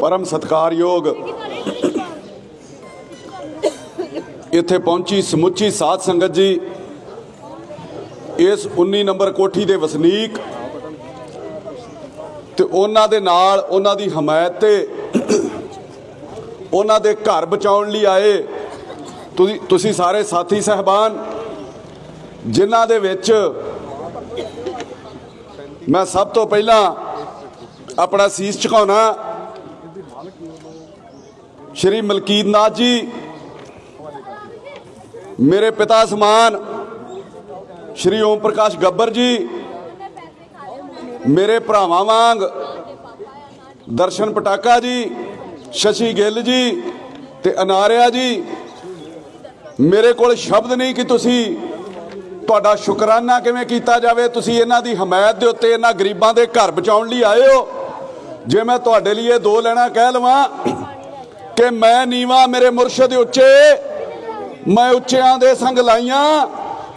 ਪਰਮ ਸਤਿਕਾਰਯੋਗ ਇੱਥੇ ਪਹੁੰਚੀ ਸਮੁੱਚੀ ਸਾਧ ਸੰਗਤ ਜੀ। ਇਸ 19 ਨੰਬਰ ਕੋਠੀ ਦੇ ਵਸਨੀਕ ਤੇ ਉਹਨਾਂ ਦੇ ਨਾਲ ਉਹਨਾਂ ਦੀ ਹਮਾਇਤ ਤੇ ਉਹਨਾਂ ਦੇ ਘਰ ਬਚਾਉਣ ਲਈ ਆਏ। ਤੁਸੀਂ ਤੁਸੀਂ ਸਾਰੇ ਸਾਥੀ ਸਹਿਬਾਨ, ਜਿਨ੍ਹਾਂ ਦੇ ਵਿੱਚ ਮੈਂ ਸਭ ਤੋਂ ਪਹਿਲਾਂ ਆਪਣਾ ਸੀਸ ਝੁਕਾਉਣਾ। ਸ਼੍ਰੀ ਮਲਕੀਤ ਨਾਥ ਜੀ, ਮੇਰੇ ਪਿਤਾ ਸਮਾਨ, ਸ਼੍ਰੀ ਓਮ ਪ੍ਰਕਾਸ਼ ਗੱਬਰ ਜੀ, ਮੇਰੇ ਭਰਾਵਾਂ ਵਾਂਗ, ਦਰਸ਼ਨ ਪਟਾਕਾ ਜੀ, ਸ਼ਸ਼ੀ ਗਿੱਲ ਜੀ ਤੇ ਅਨਾਰਿਆ ਜੀ, ਮੇਰੇ ਕੋਲ ਸ਼ਬਦ ਨਹੀਂ ਕਿ ਤੁਸੀਂ ਤੁਹਾਡਾ ਸ਼ੁਕਰਾਨਾ ਕਿਵੇਂ ਕੀਤਾ ਜਾਵੇ? ਤੁਸੀਂ ਇਹਨਾਂ ਦੀ ਹਮਾਇਤ ਦੇ ਉੱਤੇ ਇਹਨਾਂ ਗਰੀਬਾਂ ਦੇ ਘਰ ਬਚਾਉਣ ਲਈ ਆਏ ਹੋ। ਜੇ ਮੈਂ ਤੁਹਾਡੇ ਲਈ ਇਹ ਦੋ ਲੈਣਾ ਕਹਿ ਲਵਾਂ ਕਿ ਮੈਂ ਨੀਵਾ, ਮੇਰੇ ਮੁਰਸ਼ਿਦ ਉੱਚੇ, ਮੈਂ ਉੱਚਿਆਂ ਦੇ ਸੰਗ ਲਾਈਆਂ,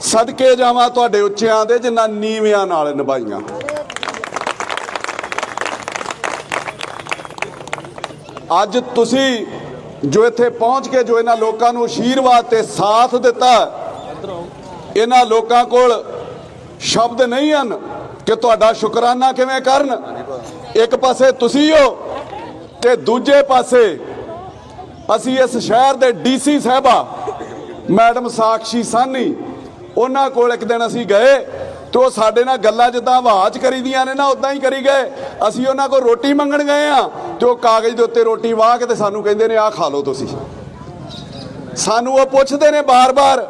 ਸਦਕੇ ਜਾਵਾਂ ਤੁਹਾਡੇ ਉੱਚਿਆਂ ਦੇ ਜਿਨ੍ਹਾਂ ਨੀਵਿਆਂ ਨਾਲ ਨਿਭਾਈਆਂ। ਅੱਜ ਤੁਸੀਂ ਜੋ ਇੱਥੇ ਪਹੁੰਚ ਕੇ ਜੋ ਇਹਨਾਂ ਲੋਕਾਂ ਨੂੰ ਅਸ਼ੀਰਵਾਦ ਤੇ ਸਾਥ ਦਿੱਤਾ ਇਹਨਾਂ ਲੋਕਾਂ ਕੋਲ ਸ਼ਬਦ ਨਹੀਂ ਹਨ ਕਿ ਤੁਹਾਡਾ ਸ਼ੁਕਰਾਨਾ ਕਿਵੇਂ ਕਰਨ। ਇੱਕ ਪਾਸੇ ਤੁਸੀਂ ਹੋ ਤੇ ਦੂਜੇ ਪਾਸੇ ਅਸੀਂ ਇਸ ਸ਼ਹਿਰ ਦੇ ਡੀਸੀ ਸਾਹਿਬਾ, ਮੈਡਮ ਸਾਕਸ਼ੀ ਸਾਨੀ, ਉਹਨਾਂ ਕੋਲ ਇੱਕ ਦਿਨ ਅਸੀਂ ਗਏ ਤੇ ਉਹ ਸਾਡੇ ਨਾਲ ਗੱਲਾਂ ਜਿੱਦਾਂ ਆਵਾਜ਼ ਕਰੀਦੀਆਂ ਨੇ ਨਾ ਉਦਾਂ ਹੀ ਕਰੀ ਗਏ। ਅਸੀਂ ਉਹਨਾਂ ਕੋਲ ਰੋਟੀ ਮੰਗਣ ਗਏ ਆ ਤੇ ਉਹ ਕਾਗਜ਼ ਦੇ ਉੱਤੇ ਰੋਟੀ ਵਾਹ ਕੇ ਤੇ ਸਾਨੂੰ ਕਹਿੰਦੇ ਨੇ, ਆਹ ਖਾ ਲਓ ਤੁਸੀਂ। ਸਾਨੂੰ ਉਹ ਪੁੱਛਦੇ ਨੇ ਬਾਰ-ਬਾਰ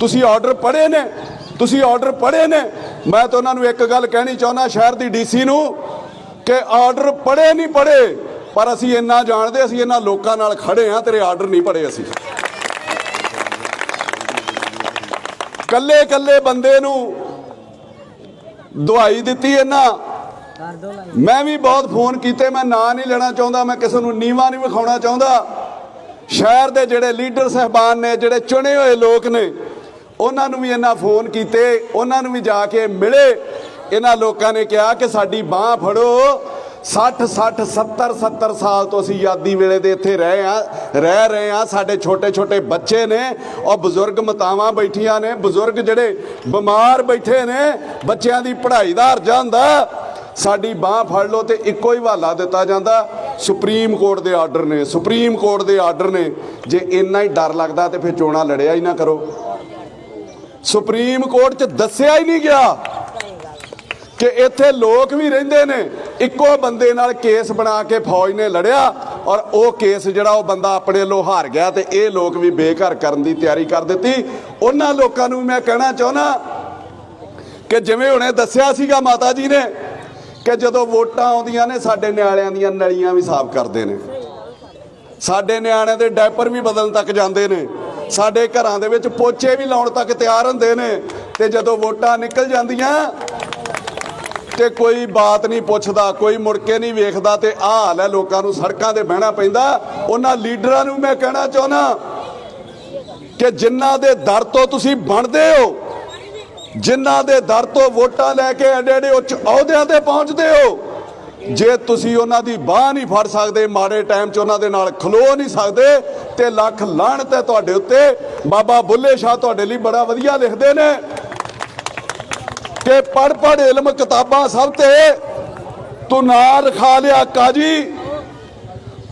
ਤੁਸੀਂ ਆਰਡਰ ਪੜ੍ਹੇ ਨੇ, ਤੁਸੀਂ ਆਰਡਰ ਪੜ੍ਹੇ ਨੇ। ਮੈਂ ਤਾਂ ਉਹਨਾਂ ਨੂੰ ਇੱਕ ਗੱਲ ਕਹਿਣੀ ਚਾਹੁੰਦਾ, ਸ਼ਹਿਰ ਦੀ ਡੀਸੀ ਨੂੰ ਕਿ ਆਰਡਰ ਪੜ੍ਹੇ ਨਹੀਂ ਪੜ੍ਹੇ, ਪਰ ਅਸੀਂ ਇੰਨਾ ਜਾਣਦੇ, ਅਸੀਂ ਇਹਨਾਂ ਲੋਕਾਂ ਨਾਲ ਖੜੇ ਆ ਤੇਰੇ ਆਰਡਰ ਨਹੀਂ ਪੜ੍ਹੇ ਅਸੀਂ। ਕੱਲੇ ਕੱਲੇ ਬੰਦੇ ਨੂੰ ਦਵਾਈ ਦਿੱਤੀ ਇਹਨਾਂ। ਮੈਂ ਵੀ ਬਹੁਤ ਫੋਨ ਕੀਤੇ, ਮੈਂ ਨਾਂ ਨਹੀਂ ਲੈਣਾ ਚਾਹੁੰਦਾ, ਮੈਂ ਕਿਸੇ ਨੂੰ ਨੀਵਾ ਨਹੀਂ ਵਿਖਾਉਣਾ ਚਾਹੁੰਦਾ। ਸ਼ਹਿਰ ਦੇ ਜਿਹੜੇ ਲੀਡਰ ਸਹਿਬਾਨ ਨੇ, ਜਿਹੜੇ ਚੁਣੇ ਹੋਏ ਲੋਕ ਨੇ ਉਹਨਾਂ ਨੂੰ ਵੀ ਇਹਨਾਂ ਫੋਨ ਕੀਤੇ, ਉਹਨਾਂ ਨੂੰ ਵੀ ਜਾ ਕੇ ਮਿਲੇ। ਇਹਨਾਂ ਲੋਕਾਂ ਨੇ ਕਿਹਾ ਕਿ ਸਾਡੀ ਬਾਹ ਫੜੋ। 60 60 70 70 ਸਾਲ ਤੋਂ ਅਸੀਂ ਯਾਦੀ ਵੇਲੇ ਦੇ ਇੱਥੇ ਰਹੇ ਆ ਰਹਿ ਰਹੇ ਆ ਸਾਡੇ ਛੋਟੇ ਛੋਟੇ ਬੱਚੇ ਨੇ ਔਰ ਬਜ਼ੁਰਗ ਮਾਤਾਵਾਂ ਬੈਠੀਆਂ ਨੇ। ਬਜ਼ੁਰਗ ਜਿਹੜੇ ਬਿਮਾਰ ਬੈਠੇ ਨੇ, ਬੱਚਿਆਂ ਦੀ ਪੜ੍ਹਾਈ ਦਾ ਹਰਜਾ ਹੁੰਦਾ। ਸਾਡੀ ਬਾਹ ਫੜ ਲਓ ਤੇ ਇੱਕੋ ਹੀ ਹਵਾਲਾ ਦਿੱਤਾ ਜਾਂਦਾ। ਸੁਪਰੀਮ ਕੋਰਟ ਦੇ ਆਰਡਰ ਨੇ, ਸੁਪਰੀਮ ਕੋਰਟ ਦੇ ਆਰਡਰ ਨੇ। ਜੇ ਇੰਨਾ ਹੀ ਡਰ ਲੱਗਦਾ ਤੇ ਫਿਰ ਚੋਣਾਂ ਲੜਿਆ ਹੀ ਨਾ ਕਰੋ। ਸੁਪਰੀਮ ਕੋਰਟ 'ਚ ਦੱਸਿਆ ਹੀ ਨਹੀਂ ਗਿਆ ਕਿ ਇੱਥੇ ਲੋਕ ਵੀ ਰਹਿੰਦੇ ਨੇ। ਇੱਕੋ ਬੰਦੇ ਨਾਲ ਕੇਸ ਬਣਾ ਕੇ ਫੌਜ ਨੇ ਲੜਿਆ ਔਰ ਉਹ ਕੇਸ ਜਿਹੜਾ ਉਹ ਬੰਦਾ ਆਪਣੇ ਵੱਲੋਂ ਹਾਰ ਗਿਆ ਤੇ ਇਹ ਲੋਕ ਵੀ ਬੇਘਰ ਕਰਨ ਦੀ ਤਿਆਰੀ ਕਰ ਦਿੱਤੀ। ਉਹਨਾਂ ਲੋਕਾਂ ਨੂੰ ਮੈਂ ਕਹਿਣਾ ਚਾਹੁੰਦਾ ਕਿ ਜਿਵੇਂ ਹੁਣੇ ਦੱਸਿਆ ਸੀਗਾ ਮਾਤਾ ਜੀ ਨੇ ਕਿ ਜਦੋਂ ਵੋਟਾਂ ਆਉਂਦੀਆਂ ਨੇ, ਸਾਡੇ ਨਿਆਣਿਆਂ ਦੀਆਂ ਨਲੀਆਂ ਵੀ ਸਾਫ਼ ਕਰਦੇ ਨੇ। ਸਾਡੇ ਨਿਆਣਿਆਂ ਦੇ ਡਾਇਪਰ ਵੀ ਬਦਲਣ ਤੱਕ ਜਾਂਦੇ ਨੇ। ਸਾਡੇ ਘਰਾਂ ਦੇ ਵਿੱਚ ਪੋਚੇ ਵੀ ਲਾਉਣ ਤੱਕ ਤਿਆਰ ਹੁੰਦੇ ਨੇ ਤੇ ਜਦੋਂ ਵੋਟਾਂ ਨਿਕਲ ਜਾਂਦੀਆਂ ਤੇ ਕੋਈ ਬਾਤ ਨਹੀਂ ਪੁੱਛਦਾ, ਕੋਈ ਮੁੜ ਕੇ ਨਹੀਂ ਵੇਖਦਾ ਤੇ ਆਹ ਹਾਲ ਹੈ, ਲੋਕਾਂ ਨੂੰ ਸੜਕਾਂ ਤੇ ਬਹਿਣਾ ਪੈਂਦਾ। ਉਹਨਾਂ ਲੀਡਰਾਂ ਨੂੰ ਮੈਂ ਕਹਿਣਾ ਚਾਹੁੰਦਾ ਕਿ ਜਿਨ੍ਹਾਂ ਦੇ ਦਰ ਤੋਂ ਤੁਸੀਂ ਬਣਦੇ ਹੋ, ਜਿਨ੍ਹਾਂ ਦੇ ਦਰ ਤੋਂ ਵੋਟਾਂ ਲੈ ਕੇ ਐਡੇ ਐਡੇ ਉੱਚ ਅਹੁਦਿਆਂ ਤੇ ਪਹੁੰਚਦੇ ਹੋ ਜੇ ਤੁਸੀਂ ਉਹਨਾਂ ਦੀ ਬਾਹ ਨਹੀਂ ਫੜ ਸਕਦੇ, ਮਾੜੇ ਟਾਈਮ 'ਚ ਉਹਨਾਂ ਦੇ ਨਾਲ ਖਲੋ ਨਹੀਂ ਸਕਦੇ ਤੇ ਲੱਖ ਲਾਹਣਤ ਹੈ ਤੁਹਾਡੇ ਉੱਤੇ। ਬਾਬਾ ਬੁੱਲੇ ਸ਼ਾਹ ਤੁਹਾਡੇ ਲਈ ਬੜਾ ਵਧੀਆ ਲਿਖਦੇ ਨੇ। ਕਿ ਪੜ ਪੜ ਇਲਮ ਕਿਤਾਬਾਂ ਸਭ ਤੇ। ਤੂੰ ਨਾ ਰਖਾ ਲਿਆ ਕਾਜੀ।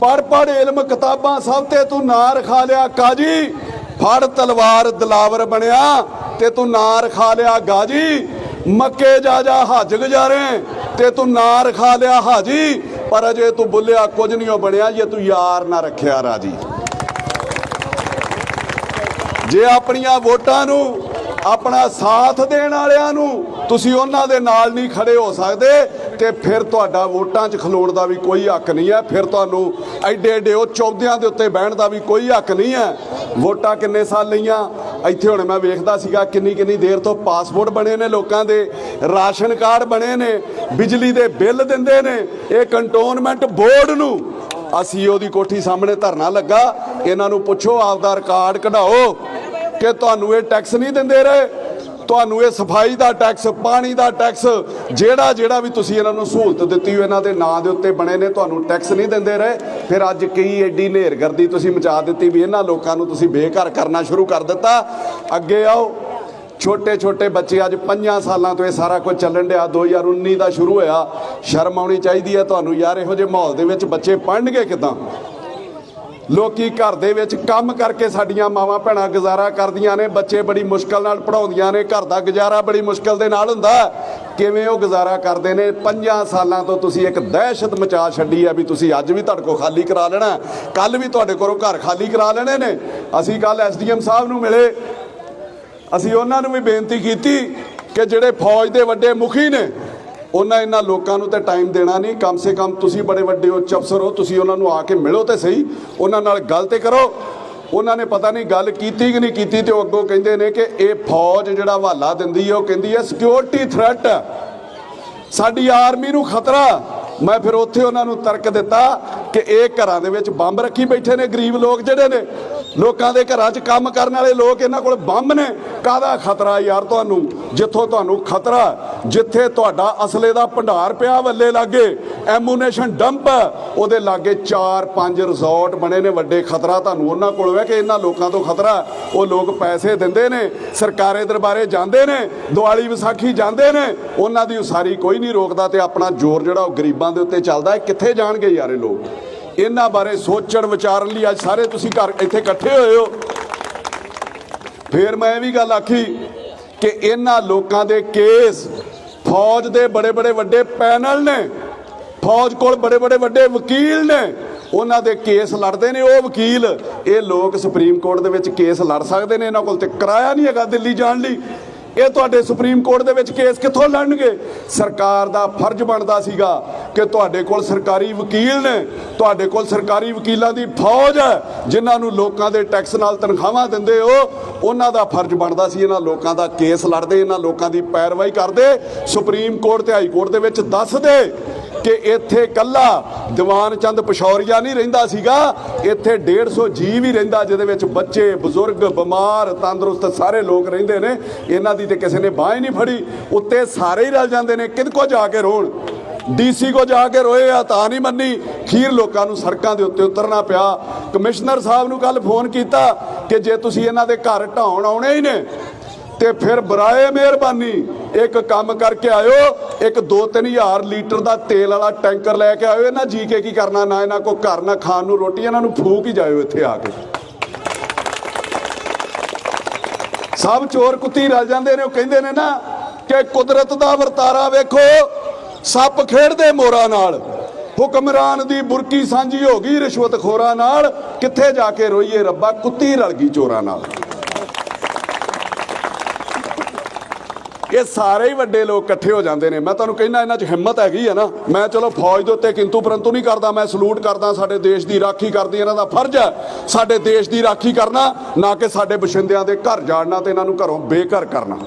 ਪੜ ਪੜ ਇਲਮ ਕਿਤਾਬਾਂ ਸਭ ਤੇ ਤੂੰ ਨਾ ਰਖਾ ਲਿਆ ਕਾਜੀ। ਫੜ ਤਲਵਾਰ ਦਲਾਵਰ ਬਣਿਆ ਤੇ ਤੂੰ ਨਾ ਰਖਾ ਲਿਆ ਗਾਜੀ। ਮੱਕੇ ਜਾ ਜਾ ਹੱਜ ਗੁਜ਼ਾਰੇ ਤੇ ਤੂੰ ਨਾਂ ਰਖਾ ਲਿਆ ਹਾਜੀ, ਪਰ ਅਜੇ ਤੂੰ ਬੁੱਲਿਆ ਕੁਝ ਨਹੀਂ ਬਣਿਆ ਜੇ ਤੂੰ ਯਾਰ ਨਾ ਰੱਖਿਆ ਰਾਜੀ। ਜੇ ਆਪਣੀਆਂ ਵੋਟਾਂ ਨੂੰ ਆਪਣਾ ਸਾਥ ਦੇਣ ਵਾਲਿਆਂ ਨੂੰ ਤੁਸੀਂ ਉਹਨਾਂ ਦੇ ਨਾਲ ਨਹੀਂ ਖੜੇ ਹੋ ਸਕਦੇ ਤੇ ਫਿਰ ਤੁਹਾਡਾ ਵੋਟਾਂ 'ਚ ਖਲੋਣ ਦਾ ਵੀ ਕੋਈ ਹੱਕ ਨਹੀਂ ਹੈ। ਫਿਰ ਤੁਹਾਨੂੰ ਐਡੇ ਐਡੇ ਉਹ ਚੌਧਿਆਂ ਦੇ ਉੱਤੇ ਬਹਿਣ ਦਾ ਵੀ ਕੋਈ ਹੱਕ ਨਹੀਂ ਹੈ। ਵੋਟਾਂ ਕਿੰਨੇ ਸਾਲ ਲਈਆਂ? ਇੱਥੇ ਹੁਣ ਮੈਂ ਵੇਖਦਾ ਸੀਗਾ ਕਿੰਨੀ ਕਿੰਨੀ ਦੇਰ ਤੋਂ ਪਾਸਪੋਰਟ ਬਣੇ ਨੇ ਲੋਕਾਂ ਦੇ, ਰਾਸ਼ਨ ਕਾਰਡ ਬਣੇ ਨੇ, ਬਿਜਲੀ ਦੇ ਬਿੱਲ ਦਿੰਦੇ ਨੇ। ਇਹ ਕੰਟੋਨਮੈਂਟ ਬੋਰਡ ਨੂੰ ਅਸੀਂ ਉਹਦੀ ਕੋਠੀ ਸਾਹਮਣੇ ਧਰਨਾ ਲੱਗਾ। ਇਹਨਾਂ ਨੂੰ ਪੁੱਛੋ, ਆਪਦਾ ਰਿਕਾਰਡ ਕਢਾਓ। ਕਿ ਤੁਹਾਨੂੰ ਇਹ ਟੈਕਸ ਨਹੀਂ ਦਿੰਦੇ ਰਹੇ। ਤੁਹਾਨੂੰ ਇਹ ਸਫ਼ਾਈ ਦਾ ਟੈਕਸ ਪਾਣੀ ਦਾ ਟੈਕਸ ਜਿਹੜਾ ਜਿਹੜਾ ਵੀ ਤੁਸੀਂ ਇਹਨਾਂ ਨੂੰ ਸਹੂਲਤ ਦਿੱਤੀ ਹੋ ਇਹਨਾਂ ਦੇ ਨਾਂ ਦੇ ਉੱਤੇ ਬਣੇ ਨੇ, ਤੁਹਾਨੂੰ ਟੈਕਸ ਨਹੀਂ ਦਿੰਦੇ ਰਹੇ। ਫਿਰ ਅੱਜ ਕਈ ਐਡੀ ਨੇਰਗਰਦੀ ਤੁਸੀਂ ਮਚਾ ਦਿੱਤੀ ਵੀ ਇਹਨਾਂ ਲੋਕਾਂ ਨੂੰ ਤੁਸੀਂ ਬੇਘਰ ਕਰਨਾ ਸ਼ੁਰੂ ਕਰ ਦਿੱਤਾ। ਅੱਗੇ ਆਓ। ਛੋਟੇ ਛੋਟੇ ਬੱਚੇ ਅੱਜ 5 ਸਾਲਾਂ ਤੋਂ ਇਹ ਸਾਰਾ ਕੁਝ ਚੱਲਣ ਡਿਆ। 2019 ਦਾ ਸ਼ੁਰੂ ਹੋਇਆ। ਸ਼ਰਮ ਆਉਣੀ ਚਾਹੀਦੀ ਹੈ ਤੁਹਾਨੂੰ। ਯਾਰ, ਇਹੋ ਜਿਹੇ ਮਾਹੌਲ ਦੇ ਵਿੱਚ ਬੱਚੇ ਪੜ੍ਹਨਗੇ ਕਿਦਾਂ? ਲੋਕੀ ਘਰ ਦੇ ਵਿੱਚ ਕੰਮ ਕਰਕੇ ਸਾਡੀਆਂ ਮਾਵਾਂ ਭੈਣਾਂ ਗੁਜ਼ਾਰਾ ਕਰਦੀਆਂ ਨੇ, ਬੱਚੇ ਬੜੀ ਮੁਸ਼ਕਲ ਨਾਲ ਪੜਾਉਂਦੀਆਂ ਨੇ, ਘਰ ਦਾ ਗੁਜ਼ਾਰਾ ਬੜੀ ਮੁਸ਼ਕਲ ਦੇ ਨਾਲ ਹੁੰਦਾ। ਕਿਵੇਂ ਉਹ ਗੁਜ਼ਾਰਾ ਕਰਦੇ ਨੇ? 5 ਸਾਲਾਂ ਤੋਂ ਤੁਸੀਂ ਇੱਕ ਦਹਿਸ਼ਤ ਮਚਾ ਛੱਡੀ ਆ ਵੀ ਤੁਸੀਂ ਅੱਜ ਵੀ ਤੁਹਾਡੇ ਕੋਲ ਖਾਲੀ ਕਰਾ ਲੈਣਾ ਕੱਲ ਵੀ ਤੁਹਾਡੇ ਕੋਲੋਂ ਘਰ ਖਾਲੀ ਕਰਾ ਲੈਣੇ ਨੇ। ਅਸੀਂ ਕੱਲ ਐਸਡੀਐਮ ਸਾਹਿਬ ਨੂੰ ਮਿਲੇ। ਅਸੀਂ ਉਹਨਾਂ ਨੂੰ ਵੀ ਬੇਨਤੀ ਕੀਤੀ ਕਿ ਜਿਹੜੇ ਫੌਜ ਦੇ ਵੱਡੇ ਮੁਖੀ ਨੇ ਉਹਨਾਂ ਇਹਨਾਂ ਲੋਕਾਂ ਨੂੰ ਤਾਂ ਟਾਈਮ ਦੇਣਾ ਨਹੀਂ। ਕਮ ਸੇ ਕਮ ਤੁਸੀਂ ਬੜੇ ਵੱਡੇ ਉੱਚ ਅਫਸਰ ਹੋ, ਤੁਸੀਂ ਉਹਨਾਂ ਨੂੰ ਆ ਕੇ ਮਿਲੋ ਤੇ ਸਹੀ। ਉਹਨਾਂ ਨਾਲ ਗੱਲ ਤੇ ਕਰੋ। ਉਹਨਾਂ ਨੇ ਪਤਾ ਨਹੀਂ ਗੱਲ ਕੀਤੀ ਕਿ ਨਹੀਂ ਕੀਤੀ ਤੇ ਉਹ ਅੱਗੋਂ ਕਹਿੰਦੇ ਨੇ ਕਿ ਇਹ ਫੌਜ ਜਿਹੜਾ ਹਵਾਲਾ ਦਿੰਦੀ ਹੈ ਉਹ ਕਹਿੰਦੀ ਹੈ ਸਿਕਿਉਰਿਟੀ ਥ੍ਰੈਟ ਸਾਡੀ ਆਰਮੀ ਨੂੰ ਖਤਰਾ। ਮੈਂ ਫਿਰ ਉੱਥੇ ਉਹਨਾਂ ਨੂੰ ਤਰਕ ਦਿੱਤਾ ਕਿ ਇਹ ਘਰਾਂ ਦੇ ਵਿੱਚ ਬੰਬ ਰੱਖੀ ਬੈਠੇ ਨੇ ਗਰੀਬ ਲੋਕ ਜਿਹੜੇ ਨੇ। ਲੋਕਾਂ ਦੇ ਘਰਾਂ 'ਚ ਕੰਮ ਕਰਨ ਵਾਲੇ ਲੋਕ ਇਹਨਾਂ ਕੋਲ ਬੰਬ ਨੇ। ਕਾਹਦਾ ਖਤਰਾ ਯਾਰ ਤੁਹਾਨੂੰ? ਜਿੱਥੋਂ ਤੁਹਾਨੂੰ ਖਤਰਾ, ਜਿੱਥੇ ਤੁਹਾਡਾ ਅਸਲੇ ਦਾ ਭੰਡਾਰ ਪਿਆ ਵੱਲੇ ਲਾਗੇ ਐਮੂਨੇਸ਼ਨ ਡੰਪ ਉਹਦੇ ਲਾਗੇ 4-5 ਰਿਜ਼ੋਰਟ ਬਣੇ ਨੇ ਵੱਡੇ। ਖਤਰਾ ਤੁਹਾਨੂੰ ਉਹਨਾਂ ਕੋਲ ਹੈ ਕਿ ਇਹਨਾਂ ਲੋਕਾਂ ਤੋਂ ਖਤਰਾ। ਉਹ ਲੋਕ ਪੈਸੇ ਦਿੰਦੇ ਨੇ, ਸਰਕਾਰੇ ਦਰਬਾਰੇ ਜਾਂਦੇ ਨੇ, ਦੀਵਾਲੀ ਵਿਸਾਖੀ ਜਾਂਦੇ ਨੇ। ਉਹਨਾਂ ਦੀ ਉਸਾਰੀ ਕੋਈ ਨਹੀਂ ਰੋਕਦਾ ਤੇ ਆਪਣਾ ਜ਼ੋਰ ਜਿਹੜਾ ਉਹ ਗਰੀਬਾਂ ਦੇ ਉੱਤੇ ਚੱਲਦਾ ਹੈ। ਕਿੱਥੇ ਜਾਣਗੇ ਯਾਰ ਇਹ ਲੋਕ? ਇਹਨਾਂ ਬਾਰੇ ਸੋਚਣ, ਵਿਚਾਰਨ ਲਈ ਅੱਜ ਸਾਰੇ ਤੁਸੀਂ ਘਰ ਇੱਥੇ ਇਕੱਠੇ ਹੋਏ ਹੋ। ਫਿਰ ਮੈਂ ਇਹ ਵੀ ਗੱਲ ਆਖੀ ਕਿ ਇਹਨਾਂ ਲੋਕਾਂ ਦੇ ਕੇਸ ਫੌਜ ਦੇ ਬੜੇ ਬੜੇ ਵੱਡੇ ਪੈਨਲ ਨੇ। ਫੌਜ ਕੋਲ ਬੜੇ ਬੜੇ ਵੱਡੇ ਵਕੀਲ ਨੇ। ਉਹਨਾਂ ਦੇ ਕੇਸ ਲੜਦੇ ਨੇ ਉਹ ਵਕੀਲ। ਇਹ ਲੋਕ ਸੁਪਰੀਮ ਕੋਰਟ ਦੇ ਵਿੱਚ ਕੇਸ ਲੜ ਸਕਦੇ ਨੇ। ਇਹਨਾਂ ਕੋਲ ਤੇ ਕਿਰਾਇਆ ਨਹੀਂ ਹੈਗਾ ਦਿੱਲੀ ਜਾਣ ਲਈ। ਇਹ ਤੁਹਾਡੇ ਸੁਪਰੀਮ ਕੋਰਟ ਦੇ ਵਿੱਚ ਕੇਸ ਕਿੱਥੋਂ ਲੜਨਗੇ? ਸਰਕਾਰ ਦਾ ਫਰਜ਼ ਬਣਦਾ ਸੀਗਾ ਕਿ ਤੁਹਾਡੇ ਕੋਲ ਸਰਕਾਰੀ ਵਕੀਲ ਨੇ। ਤੁਹਾਡੇ ਕੋਲ ਸਰਕਾਰੀ ਵਕੀਲਾਂ ਦੀ ਫੌਜ ਹੈ, ਜਿਨ੍ਹਾਂ ਨੂੰ ਲੋਕਾਂ ਦੇ ਟੈਕਸ ਨਾਲ ਤਨਖਾਹਾਂ ਦਿੰਦੇ ਹੋ। ਉਹਨਾਂ ਦਾ ਫਰਜ਼ ਬਣਦਾ ਸੀ ਇਹਨਾਂ ਲੋਕਾਂ ਦਾ ਕੇਸ ਲੜਦੇ, ਇਹਨਾਂ ਲੋਕਾਂ ਦੀ ਪੈਰਵਾਈ ਕਰਦੇ। ਸੁਪਰੀਮ ਕੋਰਟ ਤੇ ਹਾਈ ਕੋਰਟ ਦੇ ਵਿੱਚ ਦੱਸਦੇ ਕਿ ਇੱਥੇ ਕੱਲਾ ਦੀਵਾਨ ਚੰਦ ਪਸ਼ੌਰੀਆ ਨਹੀਂ ਰਹਿੰਦਾ ਸੀਗਾ, ਇੱਥੇ 150 ਜੀ ਵੀ ਰਹਿੰਦਾ, ਜਿਹਦੇ ਵਿੱਚ ਬੱਚੇ, ਬਜ਼ੁਰਗ, ਬਿਮਾਰ, ਤੰਦਰੁਸਤ ਸਾਰੇ ਲੋਕ ਰਹਿੰਦੇ ਨੇ। ਇਹਨਾਂ ਦੀ ਤੇ ਕਿਸੇ ਨੇ ਬਾਹ ਹੀ ਨਹੀਂ ਫੜੀ। ਉੱਤੇ ਸਾਰੇ ਹੀ ਰਲ ਜਾਂਦੇ ਨੇ। ਕਿਦ ਕੋ ਜਾ ਕੇ ਰੋਣ? ਡੀਸੀ ਕੋ ਜਾ ਕੇ ਰੋਏ ਆ, ਤਾਂ ਨਹੀਂ ਮੰਨੀ। ਖੀਰ ਲੋਕਾਂ ਨੂੰ ਸੜਕਾਂ ਦੇ ਉੱਤੇ ਉਤਰਨਾ ਪਿਆ। ਕਮਿਸ਼ਨਰ ਸਾਹਿਬ ਨੂੰ ਕੱਲ ਫੋਨ ਕੀਤਾ ਕਿ ਜੇ ਤੁਸੀਂ ਇਹਨਾਂ ਦੇ ਘਰ ਢਾਉਣ ਆਉਣੇ ਹੀ ਨੇ, ਤੇ ਫਿਰ ਬਰਾਏ ਮਿਹਰਬਾਨੀ। ਇੱਕ ਕੰਮ ਕਰਕੇ ਆਇਓ ਇੱਕ 2-3000 ਲੀਟਰ ਦਾ ਤੇਲ ਵਾਲਾ ਟੈਂਕਰ ਲੈ ਕੇ ਆਇਓ। ਇਹਨਾਂ ਜੀ ਕੇ ਕੀ ਕਰਨਾ? ਨਾ ਇਹਨਾਂ ਕੋ ਘਰ, ਨਾ ਖਾਣ ਨੂੰ ਰੋਟੀ। ਇਹਨਾਂ ਨੂੰ ਫੂਕ ਹੀ ਜਾਇਓ ਇੱਥੇ ਆ ਕੇ। ਸਭ ਚੋਰ ਕੁੱਤੀ ਰਲ ਜਾਂਦੇ ਨੇ। ਉਹ ਕਹਿੰਦੇ ਨੇ ਨਾ ਕਿ ਕੁਦਰਤ ਦਾ ਵਰਤਾਰਾ ਵੇਖੋ, ਸੱਪ ਖੇਡਦੇ ਮੋਰਾਂ ਨਾਲ। ਹੁਕਮਰਾਨ ਦੀ ਬੁਰਕੀ ਸਾਂਝੀ ਹੋ ਗਈ ਰਿਸ਼ਵਤਖੋਰਾਂ ਨਾਲ। ਕਿੱਥੇ ਜਾ ਕੇ ਰੋਈਏ ਰੱਬਾ? ਕੁੱਤੀ ਰਲ ਗਈ ਚੋਰਾਂ ਨਾਲ। ਇਹ ਸਾਰੇ ਹੀ ਵੱਡੇ ਲੋਕ ਇਕੱਠੇ ਹੋ ਜਾਂਦੇ ਨੇ। ਮੈਂ ਤੁਹਾਨੂੰ ਕਹਿੰਦਾ, ਇਹਨਾਂ 'ਚ ਹਿੰਮਤ ਹੈਗੀ ਹੈ ਨਾ। ਮੈਂ ਚਲੋ ਫੌਜ ਦੇ ਉੱਤੇ ਕਿੰਤੂ ਪਰੰਤੂ ਨਹੀਂ ਕਰਦਾ, ਮੈਂ ਸਲੂਟ ਕਰਦਾ, ਸਾਡੇ ਦੇਸ਼ ਦੀ ਰਾਖੀ ਕਰਦੀ, ਇਹਨਾਂ ਦਾ ਫਰਜ਼ ਹੈ ਸਾਡੇ ਦੇਸ਼ ਦੀ ਰਾਖੀ ਕਰਨਾ, ਨਾ ਕਿ ਸਾਡੇ ਬਸ਼ਿੰਦਿਆਂ ਦੇ ਘਰ ਜਾੜਨਾ ਤੇ ਇਹਨਾਂ ਨੂੰ ਘਰੋਂ ਬੇਘਰ ਕਰਨਾ।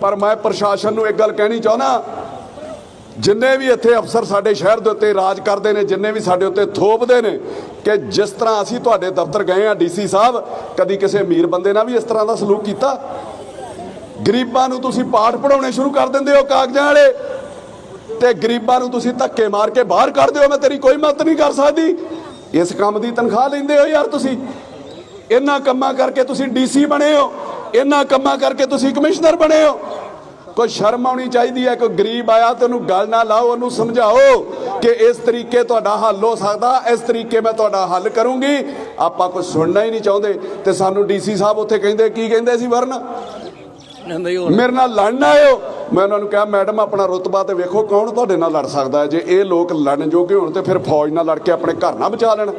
ਪਰ ਮੈਂ ਪ੍ਰਸ਼ਾਸਨ ਨੂੰ ਇੱਕ ਗੱਲ ਕਹਿਣੀ ਚਾਹੁੰਦਾ, ਜਿੰਨੇ ਵੀ ਇੱਥੇ ਅਫਸਰ ਸਾਡੇ ਸ਼ਹਿਰ ਦੇ ਉੱਤੇ ਰਾਜ ਕਰਦੇ ਨੇ, ਜਿੰਨੇ ਵੀ ਸਾਡੇ ਉੱਤੇ ਥੋਪਦੇ ਨੇ, ਕਿ ਜਿਸ ਤਰ੍ਹਾਂ ਅਸੀਂ ਤੁਹਾਡੇ ਦਫ਼ਤਰ ਗਏ ਆ ਡੀਸੀ ਸਾਹਿਬ, ਕਦੀ ਕਿਸੇ ਅਮੀਰ ਬੰਦੇ ਨਾਲ ਵੀ ਇਸ ਤਰ੍ਹਾਂ ਦਾ ਸਲੂਕ ਕੀਤਾ? ਗਰੀਬਾਂ ਨੂੰ ਤੁਸੀਂ ਪਾਠ ਪੜਾਉਣੇ ਸ਼ੁਰੂ ਕਰ ਦਿੰਦੇ ਹੋ ਕਾਗਜ਼ਾਂ ਵਾਲੇ। ਤੇ ਗਰੀਬਾਂ ਨੂੰ ਤੁਸੀਂ ਧੱਕੇ ਮਾਰ ਕੇ ਬਾਹਰ ਕੱਢ ਦਿਓ, ਮੈਂ ਤੇਰੀ ਕੋਈ ਮਦਦ ਨਹੀਂ ਕਰ ਸਕਦੀ। ਇਸ ਕੰਮ ਦੀ ਤਨਖਾਹ ਲੈਂਦੇ ਹੋ ਯਾਰ ਤੁਸੀਂ। ਇਹਨਾਂ ਕੰਮਾਂ ਕਰਕੇ ਤੁਸੀਂ ਡੀਸੀ ਬਣੇ ਹੋ। ਇਹਨਾਂ ਕੰਮਾਂ ਕਰਕੇ ਤੁਸੀਂ ਕਮਿਸ਼ਨਰ ਬਣੇ ਹੋ। ਕੋਈ ਸ਼ਰਮ ਆਉਣੀ ਚਾਹੀਦੀ ਹੈ, ਕੋਈ ਗਰੀਬ ਆਇਆ ਤੇ ਉਹਨੂੰ ਗੱਲ ਨਾ ਲਾਓ, ਉਹਨੂੰ ਸਮਝਾਓ ਕਿ ਇਸ ਤਰੀਕੇ ਤੁਹਾਡਾ ਹੱਲ ਹੋ ਸਕਦਾ, ਇਸ ਤਰੀਕੇ ਮੈਂ ਤੁਹਾਡਾ ਹੱਲ ਕਰੂੰਗੀ। ਆਪਾਂ ਕੁਝ ਸੁਣਨਾ ਹੀ ਨਹੀਂ ਚਾਹੁੰਦੇ। ਤੇ ਸਾਨੂੰ ਡੀਸੀ ਸਾਹਿਬ ਉੱਥੇ ਕਹਿੰਦੇ, ਕੀ ਕਹਿੰਦੇ ਸੀ ਵਰਨ? ਮੇਰੇ ਨਾਲ ਲੜਨ ਆਇਓ। ਮੈਂ ਉਹਨਾਂ ਨੂੰ ਕਿਹਾ, ਮੈਡਮ, ਆਪਣਾ ਰੁਤਬਾ ਤੇ ਵੇਖੋ ਕੌਣ ਤੁਹਾਡੇ ਨਾਲ ਲੜ ਸਕਦਾ ਹੈ। ਜੇ ਇਹ ਲੋਕ ਲੜਨ ਜੋਗੇ ਹੋਣ ਤੇ ਫਿਰ ਫੌਜ ਨਾਲ ਲੜ ਕੇ ਆਪਣੇ ਘਰ ਨਾ ਬਚਾ ਲੈਣ।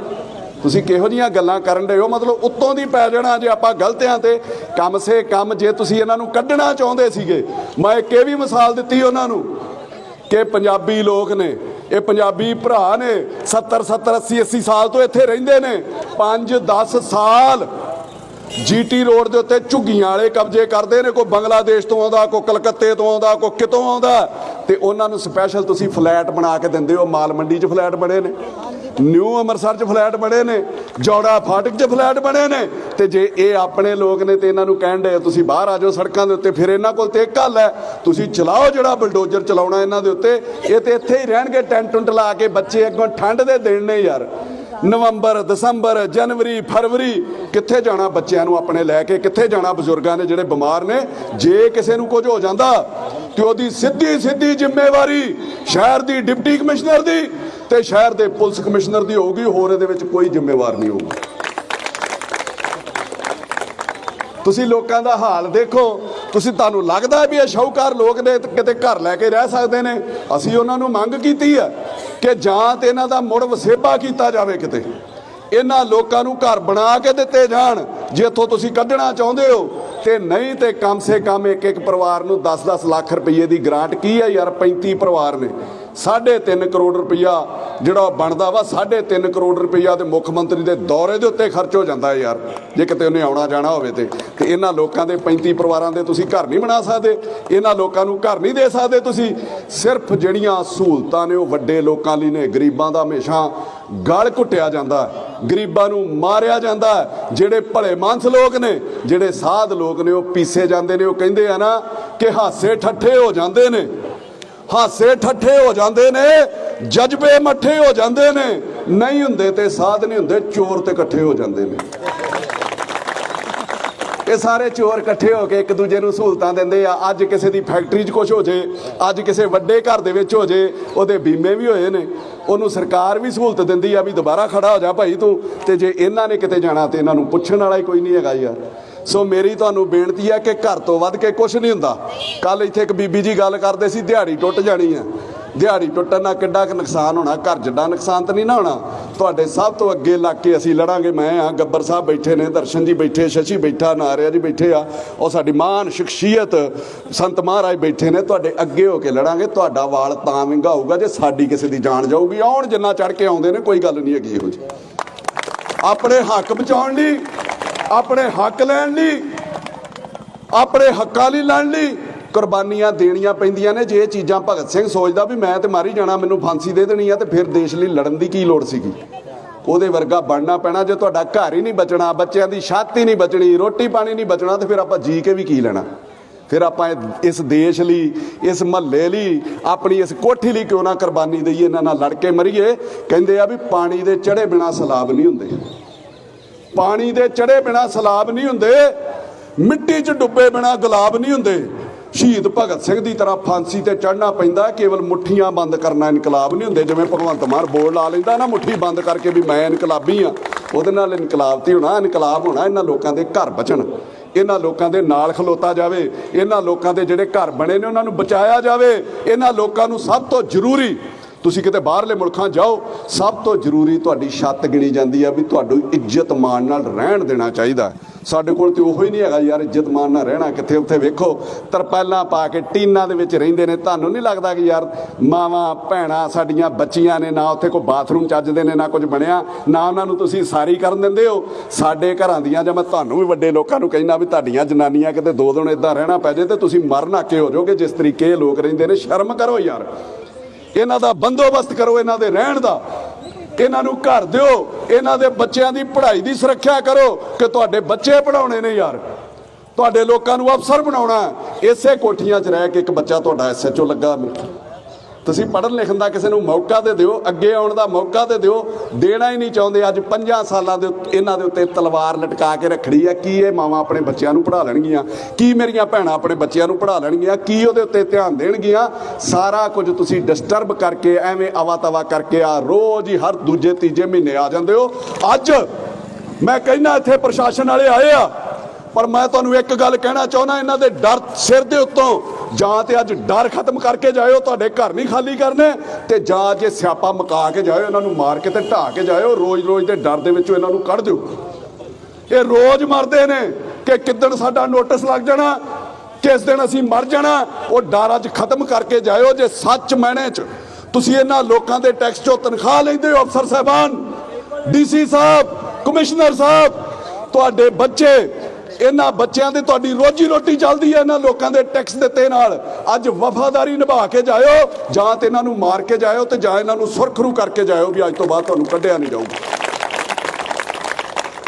ਤੁਸੀਂ ਕਿਹੋ ਜੀਆਂ ਗੱਲਾਂ ਕਰਨ ਦੇ ਹੋ? ਮਤਲਬ ਉੱਤੋਂ ਦੀ ਪੈ ਜਾਣਾ ਜੇ ਆਪਾਂ ਗਲਤਿਆਂ ਤੇ। ਕੰਮ ਸੇ ਕੰਮ ਜੇ ਤੁਸੀਂ ਇਹਨਾਂ ਨੂੰ ਕੱਢਣਾ ਚਾਹੁੰਦੇ ਸੀਗੇ। ਮੈਂ ਇੱਕ ਇਹ ਵੀ ਮਿਸਾਲ ਦਿੱਤੀ ਉਹਨਾਂ ਨੂੰ ਕਿ ਪੰਜਾਬੀ ਲੋਕ ਨੇ, ਇਹ ਪੰਜਾਬੀ ਭਰਾ ਨੇ 70 70 80 80 ਸਾਲ ਤੋਂ ਇੱਥੇ ਰਹਿੰਦੇ ਨੇ। 5 10 ਸਾਲ ਜੀਟੀ ਰੋਡ ਦੇ ਉੱਤੇ ਝੁੱਗੀਆਂ ਵਾਲੇ ਕਬਜ਼ੇ ਕਰਦੇ ਨੇ, ਕੋਈ ਬੰਗਲਾਦੇਸ਼ ਤੋਂ ਆਉਂਦਾ, ਕੋਈ ਕਲਕੱਤੇ ਤੋਂ ਆਉਂਦਾ, ਕੋਈ ਕਿਤੋਂ ਆਉਂਦਾ। ਤੇ ਉਹਨਾਂ ਨੂੰ ਸਪੈਸ਼ਲ ਤੁਸੀਂ ਫਲੈਟ ਬਣਾ ਕੇ ਦਿੰਦੇ ਹੋ, ਮਾਲ ਮੰਡੀ 'ਚ ਫਲੈਟ ਬਣੇ ਨੇ ਨਿਊ ਅੰਮ੍ਰਿਤਸਰ 'ਚ ਫਲੈਟ ਬਣੇ ਨੇ, ਜੋੜਾ ਫਾਟਕ 'ਚ ਫਲੈਟ ਬਣੇ ਨੇ। ਤੇ ਜੇ ਇਹ ਆਪਣੇ ਲੋਕ ਨੇ ਤੇ ਇਹਨਾਂ ਨੂੰ ਕਹਿਣ ਦੇ ਤੁਸੀਂ ਬਾਹਰ ਆ ਜਾਓ ਸੜਕਾਂ ਦੇ ਉੱਤੇ, ਫਿਰ ਇਹਨਾਂ ਕੋਲ ਤੇ ਇੱਕ ਹੱਲ ਹੈ। ਤੁਸੀਂ ਚਲਾਓ ਜਿਹੜਾ ਬਲਡੋਜ਼ਰ ਚਲਾਉਣਾ ਇਹਨਾਂ ਦੇ ਉੱਤੇ। ਇਹ ਤੇ ਇੱਥੇ ਹੀ ਰਹਿਣਗੇ ਟੈਂਟ ਟੁੰਟ ਲਾ ਕੇ ਬੱਚੇ ਅੱਗੋਂ ਠੰਡ ਦੇ ਦਿਨ ਨੇ ਯਾਰ। ਨਵੰਬਰ, ਦਸੰਬਰ, ਜਨਵਰੀ, ਫਰਵਰੀ, ਕਿੱਥੇ ਜਾਣਾ ਬੱਚਿਆਂ ਨੂੰ ਆਪਣੇ ਲੈ ਕੇ, ਕਿੱਥੇ ਜਾਣਾ ਬਜ਼ੁਰਗਾਂ ਨੇ ਜਿਹੜੇ ਬਿਮਾਰ ਨੇ, ਜੇ ਕਿਸੇ ਨੂੰ ਕੁਝ ਹੋ ਜਾਂਦਾ, ਤੇ ਉਹਦੀ ਸਿੱਧੀ ਸਿੱਧੀ ਜ਼ਿੰਮੇਵਾਰੀ ਸ਼ਹਿਰ ਦੀ ਡਿਪਟੀ ਕਮਿਸ਼ਨਰ ਦੀ ਤੇ ਸ਼ਹਿਰ ਦੇ ਪੁਲਿਸ ਕਮਿਸ਼ਨਰ ਦੀ ਹੋਊਗੀ, ਹੋਰ ਇਹਦੇ ਵਿੱਚ ਕੋਈ ਜ਼ਿੰਮੇਵਾਰ ਨਹੀਂ ਹੋਊਗਾ। ਤੁਸੀਂ ਲੋਕਾਂ ਦਾ ਹਾਲ ਦੇਖੋ, ਤੁਸੀਂ ਤੁਹਾਨੂੰ ਲੱਗਦਾ ਵੀ ਇਹ ਸ਼ੌਕਾਰ ਲੋਕ ਨੇ ਕਿਤੇ ਘਰ ਲੈ ਕੇ ਰਹਿ ਸਕਦੇ ਨੇ, ਅਸੀਂ ਉਹਨਾਂ ਨੂੰ ਮੰਗ ਕੀਤੀ ਹੈ। ਕਿ ਜਾਂ ਤੇ ਇਹਨਾਂ ਦਾ ਮੁੜ ਵਸੇਬਾ ਕੀਤਾ ਜਾਵੇ ਕਿਤੇ। ਇਹਨਾਂ ਲੋਕਾਂ ਨੂੰ ਘਰ ਬਣਾ ਕੇ ਦਿੱਤੇ ਜਾਣ ਜੇ ਇੱਥੋਂ ਤੁਸੀਂ ਕੱਢਣਾ ਚਾਹੁੰਦੇ ਹੋ। ਤੇ ਨਹੀਂ ਤੇ ਕਮ ਸੇ ਕਮ ਇੱਕ ਇੱਕ ਪਰਿਵਾਰ ਨੂੰ 10-10 ਲੱਖ ਰੁਪਏ ਦੀ ਗ੍ਰਾਂਟ। ਕੀ ਹੈ ਯਾਰ 35 ਪਰਿਵਾਰ ਨੇ। 3.5 ਕਰੋੜ ਰੁਪਈਆ ਜਿਹੜਾ ਉਹ ਬਣਦਾ ਵਾ 3.5 ਕਰੋੜ ਰੁਪਈਆ ਤੇ ਮੁੱਖ ਮੰਤਰੀ ਦੇ ਦੌਰੇ ਦੇ ਉੱਤੇ ਖਰਚ ਹੋ ਜਾਂਦਾ ਯਾਰ। ਜੇ ਕਿਤੇ ਉਹਨੇ ਆਉਣਾ ਜਾਣਾ ਹੋਵੇ ਤੇ। ਤੇ ਇਹਨਾਂ ਲੋਕਾਂ ਦੇ 35 ਪਰਿਵਾਰਾਂ ਦੇ ਤੁਸੀਂ ਘਰ ਨਹੀਂ ਬਣਾ ਸਕਦੇ। ਇਹਨਾਂ ਲੋਕਾਂ ਨੂੰ ਘਰ ਨਹੀਂ ਦੇ ਸਕਦੇ ਤੁਸੀਂ। ਸਿਰਫ ਜਿਹੜੀਆਂ ਸਹੂਲਤਾਂ ਨੇ ਉਹ ਵੱਡੇ ਲੋਕਾਂ ਲਈ ਨੇ। ਗਰੀਬਾਂ ਦਾ ਹਮੇਸ਼ਾ ਗਲ ਘੁੱਟਿਆ ਜਾਂਦਾ ਗਰੀਬਾਂ ਨੂੰ ਮਾਰਿਆ ਜਾਂਦਾ ਜਿਹੜੇ ਭਲੇ ਮਾਨਸ ਲੋਕ ਨੇ, ਜਿਹੜੇ ਸਾਧ ਲੋਕ ਨੇ, ਉਹ ਪੀਸੇ ਜਾਂਦੇ ਨੇ। ਉਹ ਕਹਿੰਦੇ ਆ ਨਾ ਕਿ ਹਾਸੇ ਠੱਠੇ ਹੋ ਜਾਂਦੇ ਨੇ। ਹਾਸੇ ਠੱਠੇ ਹੋ ਜਾਂਦੇ ਨੇ, ਜਜ਼ਬੇ ਮੱਠੇ ਹੋ ਜਾਂਦੇ ਨੇ, ਨਹੀਂ ਹੁੰਦੇ ਤੇ ਸਾਧ ਨਹੀਂ ਹੁੰਦੇ, ਚੋਰ ਤੇ ਇਕੱਠੇ ਹੋ ਜਾਂਦੇ ਨੇ। ਇਹ ਸਾਰੇ ਚੋਰ ਇਕੱਠੇ ਹੋ ਕੇ ਇੱਕ ਦੂਜੇ ਨੂੰ ਸਹੂਲਤਾਂ ਦਿੰਦੇ ਆ। ਅੱਜ ਕਿਸੇ ਦੀ ਫੈਕਟਰੀ 'ਚ ਕੁਝ ਹੋ ਜੇ, ਅੱਜ ਕਿਸੇ ਵੱਡੇ ਘਰ ਦੇ ਵਿੱਚ ਹੋ ਜੇ, ਉਹਦੇ ਬੀਮੇ ਵੀ ਹੋਏ ਨੇ, ਉਹਨੂੰ ਸਰਕਾਰ ਵੀ ਸਹੂਲਤ ਦਿੰਦੀ ਆ ਵੀ ਦੁਬਾਰਾ ਖੜਾ ਹੋ ਜਾ ਭਾਈ ਤੂੰ, ਤੇ ਜੇ ਇਹਨਾਂ ਨੇ ਕਿਤੇ ਜਾਣਾ ਤੇ ਇਹਨਾਂ ਨੂੰ ਪੁੱਛਣ ਵਾਲਾ ਹੀ ਕੋਈ ਨਹੀਂ ਹੈਗਾ ਯਾਰ। ਸੋ ਮੇਰੀ ਤੁਹਾਨੂੰ ਬੇਨਤੀ ਹੈ ਕਿ ਘਰ ਤੋਂ ਵੱਧ ਕੇ ਕੁਝ ਨਹੀਂ ਹੁੰਦਾ। ਕੱਲ ਇੱਥੇ ਇੱਕ ਬੀਬੀ ਜੀ ਗੱਲ ਕਰਦੇ ਸੀ, ਦਿਹਾੜੀ ਟੁੱਟ ਜਾਣੀ ਹੈ। ਦਿਹਾੜੀ ਟੁੱਟਣ ਨਾਲ ਕਿੱਡਾ ਕੁ ਨੁਕਸਾਨ ਹੋਣਾ, ਘਰ ਜਿੱਡਾ ਨੁਕਸਾਨ ਤਾਂ ਨਹੀਂ ਨਾ ਹੋਣਾ? ਤੁਹਾਡੇ ਸਭ ਤੋਂ ਅੱਗੇ ਲੱਗ ਕੇ ਅਸੀਂ ਲੜਾਂਗੇ। ਮੈਂ ਆ ਗੱਬਰ ਸਾਹਿਬ ਬੈਠੇ ਨੇ, ਦਰਸ਼ਨ ਜੀ ਬੈਠੇ, ਸ਼ਸ਼ੀ ਬੈਠਾ, ਨਾਰਿਆ ਜੀ ਬੈਠੇ ਆ। ਉਹ ਸਾਡੀ ਮਾਨ ਸ਼ਖਸੀਅਤ ਸੰਤ ਮਹਾਰਾਜ ਬੈਠੇ ਨੇ, ਤੁਹਾਡੇ ਅੱਗੇ ਹੋ ਕੇ ਲੜਾਂਗੇ। ਤੁਹਾਡਾ ਵਾਲ ਤਾਂ ਵਿੰਗਾ ਹੋਊਗਾ ਜੇ ਸਾਡੀ ਕਿਸੇ ਦੀ ਜਾਨ ਜਾਊਗੀ। ਆਉਣ ਜਿੰਨਾ ਚੜ ਕੇ ਆਉਂਦੇ ਨੇ, ਕੋਈ ਗੱਲ ਨਹੀਂ ਹੈਗੀ ਇਹੋ ਜਿਹੀ। ਆਪਣੇ ਹੱਕ ਬਚਾਉਣ ਲਈ ਆਪਣੇ ਹੱਕ ਲੈਣ ਲਈ, ਆਪਣੇ ਹੱਕਾਂ ਲਈ ਲੜਨ ਲਈ ਕੁਰਬਾਨੀਆਂ ਦੇਣੀਆਂ ਪੈਂਦੀਆਂ ਨੇ। ਜੇ ਇਹ ਚੀਜ਼ਾਂ ਭਗਤ ਸਿੰਘ ਸੋਚਦਾ ਵੀ ਮੈਂ ਤੇ ਮਾਰੀ ਜਾਣਾ, ਮੈਨੂੰ ਫਾਂਸੀ ਦੇ ਦੇਣੀ ਆ ਤੇ ਫਿਰ ਦੇਸ਼ ਲਈ ਲੜਨ ਦੀ ਕੀ ਲੋੜ ਸੀਗੀ? ਉਹਦੇ ਵਰਗਾ ਬਣਨਾ ਪੈਣਾ, ਜੇ ਤੁਹਾਡਾ ਘਰ ਹੀ ਨਹੀਂ ਬਚਣਾ, ਬੱਚਿਆਂ ਦੀ ਛੱਤ ਹੀ ਨਹੀਂ ਬਚਣੀ, ਰੋਟੀ ਪਾਣੀ ਨਹੀਂ ਬਚਣਾ, ਤੇ ਫਿਰ ਆਪਾਂ ਜੀ ਕੇ ਵੀ ਕੀ ਲੈਣਾ? ਫਿਰ ਆਪਾਂ ਇਸ ਦੇਸ਼ ਲਈ, ਇਸ ਮਹੱਲੇ ਲਈ, ਆਪਣੀ ਇਸ ਕੋਠੀ ਲਈ ਕਿਉਂ ਨਾ ਕੁਰਬਾਨੀ ਦਈਏ ਇਹਨਾਂ ਨਾਲ ਲੜ ਕੇ ਮਰੀਏ? ਕਹਿੰਦੇ ਆ ਵੀ ਪਾਣੀ ਦੇ ਚੜੇ ਬਿਨਾ ਸਲਾਬ ਨਹੀਂ ਹੁੰਦੇ। ਪਾਣੀ ਦੇ ਚੜੇ ਬਿਨਾ ਸਲਾਬ ਨਹੀਂ ਹੁੰਦੇ, ਮਿੱਟੀ 'ਚ ਡੁੱਬੇ ਬਿਨਾ ਗੁਲਾਬ ਨਹੀਂ ਹੁੰਦੇ। ਸ਼ਹੀਦ ਭਗਤ ਸਿੰਘ ਦੀ ਤਰ੍ਹਾਂ ਫਾਂਸੀ ਤੇ ਚੜਨਾ ਪੈਂਦਾ ਕੇਵਲ ਮੁੱਠੀਆਂ ਬੰਦ ਕਰਨਾ ਇਨਕਲਾਬ ਨਹੀਂ ਹੁੰਦੇ। ਜਿਵੇਂ ਭਗਵੰਤ ਮਾਨ ਬੋਰਡ ਲਾ ਲੈਂਦਾ ਨਾ, ਮੁੱਠੀ ਬੰਦ ਕਰਕੇ ਵੀ ਮੈਂ ਇਨਕਲਾਬੀ ਆ ਉਹਦੇ ਨਾਲ ਇਨਕਲਾਬ ਤੇ ਹੋਣਾ, ਇਨਕਲਾਬ ਹੋਣਾ, ਇਹਨਾਂ ਲੋਕਾਂ ਦੇ ਘਰ ਬਚਣ। ਇਹਨਾਂ ਲੋਕਾਂ ਦੇ ਨਾਲ ਖਲੋਤਾ ਜਾਵੇ, ਇਹਨਾਂ ਲੋਕਾਂ ਦੇ ਜਿਹੜੇ ਘਰ ਬਣੇ ਨੇ, ਉਹਨਾਂ ਨੂੰ ਬਚਾਇਆ ਜਾਵੇ। ਇਹਨਾਂ ਲੋਕਾਂ ਨੂੰ ਸਭ ਤੋਂ ਜ਼ਰੂਰੀ ਤੁਸੀਂ ਕਿਤੇ ਬਾਹਰਲੇ ਮੁਲਕਾਂ ਜਾਓ, ਸਭ ਤੋਂ ਜ਼ਰੂਰੀ ਤੁਹਾਡੀ ਛੱਤ ਗਿਣੀ ਜਾਂਦੀ ਆ ਵੀ ਤੁਹਾਨੂੰ ਇੱਜ਼ਤ ਮਾਣ ਨਾਲ ਰਹਿਣ ਦੇਣਾ ਚਾਹੀਦਾ। ਸਾਡੇ ਕੋਲ ਤੇ ਉਹੋ ਹੀ ਨਹੀਂ ਹੈਗਾ ਯਾਰ, ਇੱਜ਼ਤ ਮਾਣ ਨਾਲ ਰਹਿਣਾ ਕਿੱਥੇ, ਉੱਥੇ ਵੇਖੋ, ਤਰਪਾਲਾਂ ਪਾ ਕੇ ਟੀਨਾਂ ਦੇ ਵਿੱਚ ਰਹਿੰਦੇ ਨੇ, ਤੁਹਾਨੂੰ ਨਹੀਂ ਲੱਗਦਾ ਕਿ ਯਾਰ ਮਾਵਾਂ, ਭੈਣਾਂ ਸਾਡੀਆਂ ਬੱਚੀਆਂ ਨੇ, ਨਾ ਉੱਥੇ ਕੋਈ ਬਾਥਰੂਮ ਚੱਜਦੇ ਨੇ, ਨਾ ਕੁਝ ਬਣਿਆ, ਨਾ ਉਹਨਾਂ ਨੂੰ ਤੁਸੀਂ ਸਾਰੀ ਕਰਨ ਦਿੰਦੇ ਹੋ। ਸਾਡੇ ਘਰਾਂ ਦੀਆਂ, ਜਾਂ ਮੈਂ ਤੁਹਾਨੂੰ ਵੀ ਵੱਡੇ ਲੋਕਾਂ ਨੂੰ ਕਹਿੰਦਾ ਵੀ ਤੁਹਾਡੀਆਂ ਜਨਾਨੀਆਂ ਕਿਤੇ ਦੋ ਦਿਨ ਇਦਾਂ ਰਹਿਣਾ ਪੈ ਜੇ ਤੇ ਤੁਸੀਂ ਮਰਨ ਕੇ ਹੋ ਜਾਓਗੇ, ਜਿਸ ਤਰੀਕੇ ਇਹ ਲੋਕ ਰਹਿੰਦੇ ਨੇ, ਸ਼ਰਮ ਕਰੋ ਯਾਰ। ਇਹਨਾਂ ਦਾ ਬੰਦੋਬਸਤ ਕਰੋ ਇਹਨਾਂ ਦੇ ਰਹਿਣ ਦਾ। ਇਹਨਾਂ ਨੂੰ ਘਰ ਦਿਓ, ਇਹਨਾਂ ਦੇ ਬੱਚਿਆਂ ਦੀ ਪੜ੍ਹਾਈ ਦੀ ਸੁਰੱਖਿਆ ਕਰੋ ਕਿ ਤੁਹਾਡੇ ਬੱਚੇ ਪੜਾਉਣੇ ਨੇ ਯਾਰ। ਤੁਹਾਡੇ ਲੋਕਾਂ ਨੂੰ ਅਫਸਰ ਬਣਾਉਣਾ ਇਸੇ ਕੋਠੀਆਂ 'ਚ ਰਹਿ ਕੇ ਇੱਕ ਬੱਚਾ ਤੁਹਾਡਾ ਐਸਐਚਓ ਲੱਗਾ। ਤੁਸੀਂ ਪੜ੍ਹਨ ਲਿਖਣ ਦਾ ਕਿਸੇ ਨੂੰ ਮੌਕਾ ਤੇ ਦਿਓ, ਅੱਗੇ ਆਉਣ ਦਾ ਮੌਕਾ ਤੇ ਦਿਓ, ਦੇਣਾ ਹੀ ਨਹੀਂ ਚਾਹੁੰਦੇ। ਅੱਜ 5 ਸਾਲਾਂ ਦੇ ਉੱਤੇ- ਇਹਨਾਂ ਦੇ ਉੱਤੇ ਤਲਵਾਰ ਲਟਕਾ ਕੇ ਰੱਖੜੀ ਆ। ਕੀ ਇਹ ਮਾਵਾਂ ਆਪਣੇ ਬੱਚਿਆਂ ਨੂੰ ਪੜ੍ਹਾ ਲੈਣਗੀਆਂ? ਕੀ ਮੇਰੀਆਂ ਭੈਣਾਂ ਆਪਣੇ ਬੱਚਿਆਂ ਨੂੰ ਪੜ੍ਹਾ ਲੈਣਗੀਆਂ? ਕੀ ਉਹਦੇ ਉੱਤੇ ਧਿਆਨ ਦੇਣਗੀਆਂ? ਸਾਰਾ ਕੁਝ ਤੁਸੀਂ ਡਿਸਟਰਬ ਕਰਕੇ, ਐਵੇਂ ਆਵਾ ਤਵਾ ਕਰਕੇ ਆ, ਰੋਜ਼ ਹੀ ਹਰ ਦੂਜੇ ਤੀਜੇ ਮਹੀਨੇ ਆ ਜਾਂਦੇ ਹੋ। ਅੱਜ ਮੈਂ ਕਹਿੰਦਾ ਇੱਥੇ ਪ੍ਰਸ਼ਾਸਨ ਵਾਲੇ ਆਏ ਆ। ਪਰ ਮੈਂ ਤੁਹਾਨੂੰ ਇੱਕ ਗੱਲ ਕਹਿਣਾ ਚਾਹੁੰਦਾ, ਇਹਨਾਂ ਦੇ ਡਰ ਸਿਰ ਦੇ ਉੱਤੋਂ। ਜਾਂ ਤੇ ਅੱਜ ਡਰ ਖਤਮ ਕਰਕੇ ਜਾਇਓ, ਤੁਹਾਡੇ ਘਰ ਨਹੀਂ ਖਾਲੀ ਕਰਨੇ, ਤੇ ਜਾਂ ਜੇ ਸਿਆਪਾ ਮਕਾ ਕੇ ਜਾਇਓ, ਇਹਨਾਂ ਨੂੰ ਮਾਰ ਕੇ ਤੇ ਢਾ ਕੇ ਜਾਇਓ, ਰੋਜ਼-ਰੋਜ਼ ਦੇ ਡਰ ਦੇ ਵਿੱਚੋਂ ਇਹਨਾਂ ਨੂੰ ਕੱਢ ਦਿਓ। ਇਹ ਰੋਜ਼ ਮਰਦੇ ਨੇ ਕਿ ਕਿੱਦਣ ਸਾਡਾ ਨੋਟਿਸ ਲੱਗ ਜਾਣਾ ਕਿਸ ਦਿਨ ਅਸੀਂ ਮਰ ਜਾਣਾ, ਉਹ ਡਰ ਅੱਜ ਖਤਮ ਕਰਕੇ ਜਾਇਓ ਜੇ ਸੱਚ ਮੈਨੇ ਚ। ਤੁਸੀਂ ਇਹਨਾਂ ਲੋਕਾਂ ਦੇ ਟੈਕਸ ਚੋਂ ਤਨਖਾਹ ਲੈਂਦੇ ਹੋ, ਅਫਸਰ ਸਾਹਿਬਾਨ, ਡੀਸੀ ਸਾਹਿਬ, ਕਮਿਸ਼ਨਰ ਸਾਹਿਬ, ਤੁਹਾਡੇ ਬੱਚੇ ਇਹਨਾਂ ਬੱਚਿਆਂ ਦੀ ਤੁਹਾਡੀ ਰੋਜੀ ਰੋਟੀ ਚੱਲਦੀ ਹੈ, ਇਹਨਾਂ ਲੋਕਾਂ ਦੇ ਟੈਕਸ ਦਿੱਤੇ ਨਾਲ। ਅੱਜ ਵਫਾਦਾਰੀ ਨਿਭਾ ਕੇ ਜਾਇਓ, ਜਾਂ ਤੇ ਇਹਨਾਂ ਨੂੰ ਮਾਰ ਕੇ ਜਾਇਓ ਤੇ ਜਾਂ ਇਹਨਾਂ ਨੂੰ ਸੁਰਖਰੂ ਕਰਕੇ ਜਾਇਓ ਵੀ ਅੱਜ ਤੋਂ ਬਾਅਦ ਤੁਹਾਨੂੰ ਕੱਢਿਆ ਨਹੀਂ ਜਾਊਗਾ।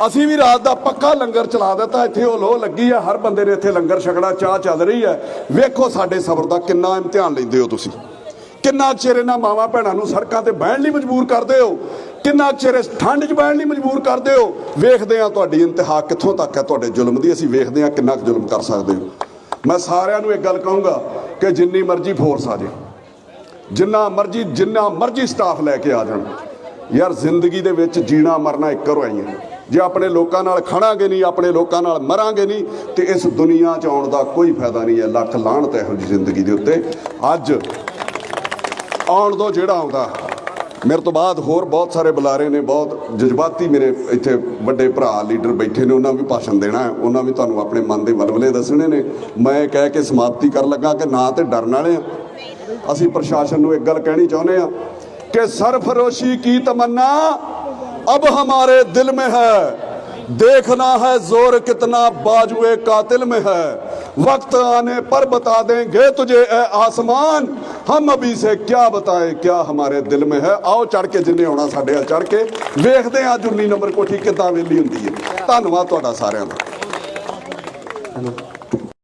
ਅਸੀਂ ਵੀ ਰਾਤ ਦਾ ਪੱਕਾ ਲੰਗਰ ਚਲਾ ਦਿੱਤਾ, ਇੱਥੇ ਉਹ ਲੋ ਲੱਗੀ ਹੈ ਹਰ ਬੰਦੇ ਨੇ ਇੱਥੇ ਲੰਗਰ ਛਕਣਾ, ਚਾਹ ਚੱਲ ਰਹੀ ਹੈ। ਵੇਖੋ ਸਾਡੇ ਸਬਰ ਦਾ ਕਿੰਨਾ ਇਮਤਿਹਾਨ ਲੈਂਦੇ ਹੋ ਤੁਸੀਂ। ਕਿੰਨਾ ਚਿਰ ਇਹਨਾਂ ਮਾਵਾਂ ਭੈਣਾਂ ਨੂੰ ਸੜਕਾਂ ਤੇ ਬਹਿਣ ਲਈ ਮਜਬੂਰ ਕਰਦੇ ਹੋ। ਕਿੰਨਾ ਚਿਰ ਇਸ ਠੰਡ 'ਚ ਬਹਿਣ ਲਈ ਮਜਬੂਰ ਕਰਦੇ ਹੋ? ਵੇਖਦੇ ਆ ਤੁਹਾਡੀ ਇੰਤਹਾ ਕਿੱਥੋਂ ਤੱਕ ਹੈ ਤੁਹਾਡੇ ਜ਼ੁਲਮ ਦੀ। ਅਸੀਂ ਵੇਖਦੇ ਆ ਕਿੰਨਾ ਕੁ ਜ਼ੁਲਮ ਕਰ ਸਕਦੇ ਹੋ। ਮੈਂ ਸਾਰਿਆਂ ਨੂੰ ਇੱਕ ਗੱਲ ਕਹੂੰਗਾ ਕਿ ਜਿੰਨੀ ਮਰਜ਼ੀ ਫੋਰਸ ਆ ਜੇ ਜਿੰਨਾ ਮਰਜ਼ੀ ਜਿੰਨਾ ਮਰਜ਼ੀ ਸਟਾਫ ਲੈ ਕੇ ਆ ਜਾਣ। ਯਾਰ ਜ਼ਿੰਦਗੀ ਦੇ ਵਿੱਚ ਜੀਣਾ ਮਰਨਾ ਇੱਕ ਰਵਾਈਆਂ ਜੇ ਆਪਣੇ ਲੋਕਾਂ ਨਾਲ ਖੜਾਂਗੇ ਨਹੀਂ, ਆਪਣੇ ਲੋਕਾਂ ਨਾਲ ਮਰਾਂਗੇ ਨਹੀਂ, ਤੇ ਇਸ ਦੁਨੀਆ 'ਚ ਆਉਣ ਦਾ ਕੋਈ ਫਾਇਦਾ ਨਹੀਂ ਹੈ। ਲੱਖ ਲਾਹਣਤ ਇਹੋ ਜਿਹੀ ਜ਼ਿੰਦਗੀ ਦੇ ਉੱਤੇ। ਅੱਜ ਆਉਣ ਦੋ ਜਿਹੜਾ ਆਉਂਦਾ ਮੇਰੇ ਤੋਂ ਬਾਅਦ ਹੋਰ ਬਹੁਤ ਸਾਰੇ ਬੁਲਾਰੇ ਨੇ, ਬਹੁਤ ਜਜ਼ਬਾਤੀ ਮੇਰੇ ਇੱਥੇ ਵੱਡੇ ਭਰਾ ਲੀਡਰ ਬੈਠੇ ਨੇ, ਉਹਨਾਂ ਵੀ ਭਾਸ਼ਣ ਦੇਣਾ ਹੈ, ਉਹਨਾਂ ਵੀ ਤੁਹਾਨੂੰ ਆਪਣੇ ਮਨ ਦੇ ਮਲਵਲੇ ਦੱਸਣੇ ਨੇ। ਮੈਂ ਕਹਿ ਕੇ ਸਮਾਪਤੀ ਕਰਨ ਲੱਗਾ ਕਿ ਨਾ ਤੇ ਡਰਨ ਵਾਲੇ ਆ। ਅਸੀਂ ਪ੍ਰਸ਼ਾਸਨ ਨੂੰ ਇੱਕ ਗੱਲ ਕਹਿਣੀ ਚਾਹੁੰਦੇ ਆ ਕਿ ਸਰਫਰੋਸ਼ੀ ਕੀ ਤਮੰਨਾ? ਅਬ ਹਮਾਰੇ ਦਿਲ ਮੇ ਹੈ। देखना है जोर कितना बाजुए कातिल में है वक्त आने पर बता देंगे तुझे ए आसमान हम अभी से क्या बताएं क्या हमारे दिल में है आओ ਚੜ ਕੇ ਜਿੰਨੇ ਆਉਣਾ ਸਾਡੇ ਆ ਚੜ ਕੇ ਵੇਖਦੇ ਆ 19 ਨੰਬਰ ਕੋਠੀ ਕਿੱਦਾਂ ਵੇਲੀ ਹੁੰਦੀ ਹੈ ਧੰਨਵਾਦ ਤੁਹਾਡਾ ਸਾਰਿਆਂ ਦਾ